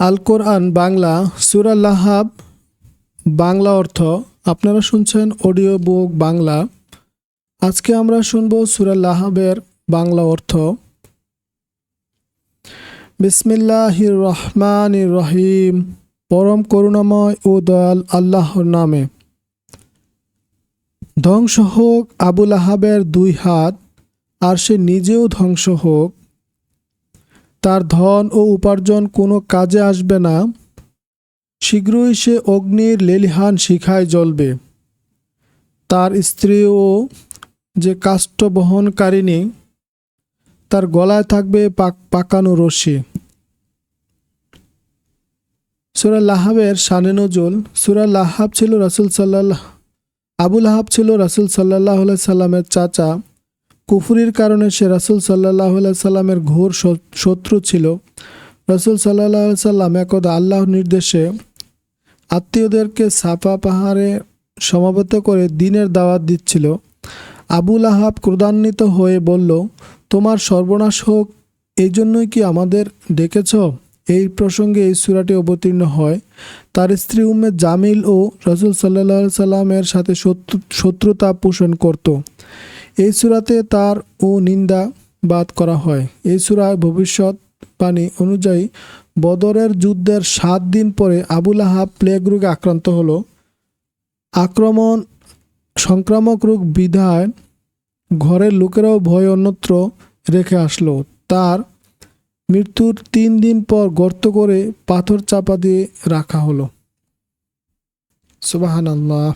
আল কোরআন বাংলা সুরাল্লাহাব বাংলা অর্থ, আপনারা শুনছেন অডিও বুক বাংলা। আজকে আমরা শুনব সুরাল্লাহাবের বাংলা অর্থ। বিসমিল্লাহির রহমান রহিম পরম করুণাময় ও দয়াল আল্লাহর নামে। ধ্বংস হোক আবুল আহাবের দুই হাত, আর সে নিজেও ধ্বংস হোক। তার ধন ও উপার্জন কোনো কাজে আসবে না। শীঘ্রই সে অগ্নির লেলিহান শিখায় জ্বলবে। তার স্ত্রীও যে কাষ্ঠ বহনকারিণী, তার গলায় থাকবে পাক পাকানো রশি। সুরা লাহাবের শানে নজুল, সুরা লাহাব ছিল রাসুল সাল্লাহ আবুল আহাব ছিল রাসুল সাল্লাহ সাল্লামের চাচা। কুফুরির কারণে সে রাসুল সাল্লাহ সাল্লামের ঘোর শত্রু ছিল। রাসুল সাল্লাহ সাল্লাম একদা আল্লাহর নির্দেশে আত্মীয়দেরকে সাফা পাহাড়ে সমাবেত করে দিনের দাওয়াত দিচ্ছিল। আবুল আহাব ক্রোধান্বিত হয়ে বলল, তোমার সর্বনাশ হোক, এই জন্যই কি আমাদের ডেকেছ? এই প্রসঙ্গে এই সুরাটি অবতীর্ণ হয়। তার স্ত্রী উম্মে জামিল ও রসুল সাল্লাহ সাল্লামের সাথে শত্রু শত্রুতা পোষণ করত। এই সুরাতে তার ও নিন্দা বাদ করা হয়। এই সুরায় ভবিষ্যৎ বাণী অনুযায়ী বদরের যুদ্ধের সাত দিন পরে আবুল আহাব প্লেগ রোগে আক্রান্ত হল। আক্রমণ, সংক্রামক রোগ বিধায় ঘরের লোকেরাও ভয় অন্যত্র রেখে আসলো। তার মৃত্যুর তিন দিন পর গর্ত করে পাথর চাপা দিয়ে রাখা হলো। সুবাহান আল্লাহ